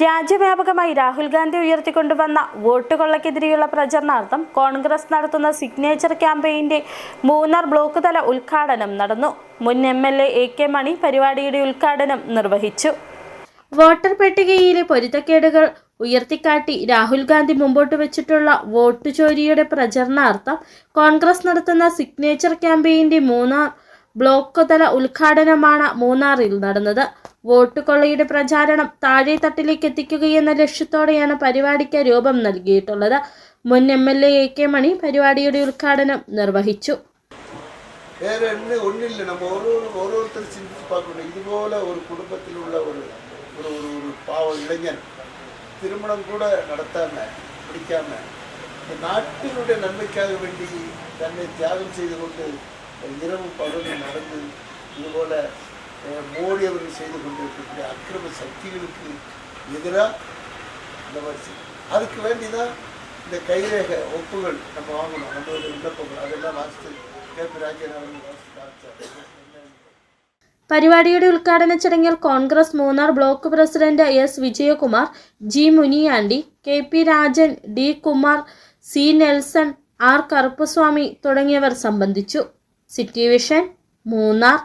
രാജ്യവ്യാപകമായി രാഹുൽ ഗാന്ധി ഉയർത്തിക്കൊണ്ടുവന്ന വോട്ട് കൊള്ളക്കെതിരെയുള്ള പ്രചരണാർത്ഥം കോൺഗ്രസ് നടത്തുന്ന സിഗ്നേച്ചർ ക്യാമ്പയിന്റെ മൂന്നാർ ബ്ലോക്ക് തല ഉദ്ഘാടനം നടന്നു. മുൻ M L A K Mani പരിപാടിയുടെ ഉദ്ഘാടനം നിർവഹിച്ചു. വോട്ടർ പട്ടികയിലെ പൊരുത്തക്കേടുകൾ ഉയർത്തിക്കാട്ടി രാഹുൽ ഗാന്ധി മുമ്പോട്ട് വെച്ചിട്ടുള്ള വോട്ട് ചോരിയുടെ പ്രചരണാർത്ഥം കോൺഗ്രസ് നടത്തുന്ന സിഗ്നേച്ചർ ക്യാമ്പയിന്റെ മൂന്നാർ ബ്ലോക്ക് തല ഉദ്ഘാടനമാണ് മൂന്നാറിൽ നടന്നത്. വോട്ട് കൊള്ളയുടെ പ്രചാരണം താഴെ തട്ടിലേക്ക് എത്തിക്കുകയെന്ന ലക്ഷ്യത്തോടെയാണ് പരിപാടിക്ക് രൂപം നൽകിയിട്ടുള്ളത് മുൻ M L A K Mani പരിപാടിയുടെ ഉദ്ഘാടനം നിർവഹിച്ചു வேற என்ன ஒன்றும் இல்லை நம்ம ஒரு ஒரு ஒருத்தர் சிந்திச்சு பார்க்கணும் இது போல ஒரு குடும்பத்தில் உள்ள ஒரு ஒரு ஒரு ஒரு பாவ இளைஞன் திருமணம் கூட நடத்தாம பிடிக்காம இந்த நாட்டினுடைய நன்மைக்காக வேண்டி தன்னை தியாகம் செய்து கொண்டு இரவு பகலும் நடந்து இதுபோல அஹ், மோடி அவர்கள் செய்து கொண்டிருக்கக்கூடிய அக்கிரம சக்திகளுக்கு எதிராக இந்த மாதிரி செய்யணும். அதுக்கு வேண்டி தான் இந்த கைரேக ஒப்புகள் நம்ம வாங்கணும் நம்மளுடைய விண்ணப்பங்கள் அதெல்லாம் வாசித்து கே பி ராஜன் அவர்கள் வாசித்து காமிச்சார் പരിപാടിയുടെ ഉദ്ഘാടന ചടങ്ങിൽ Congress Munnar block president S Vijayakumar G Muniyandi K P Rajan D Kumar C Nelson R Karuppaswamy തുടങ്ങിയവർ സംബന്ധിച്ചു സിറ്റി വിഷൻ മൂന്നാർ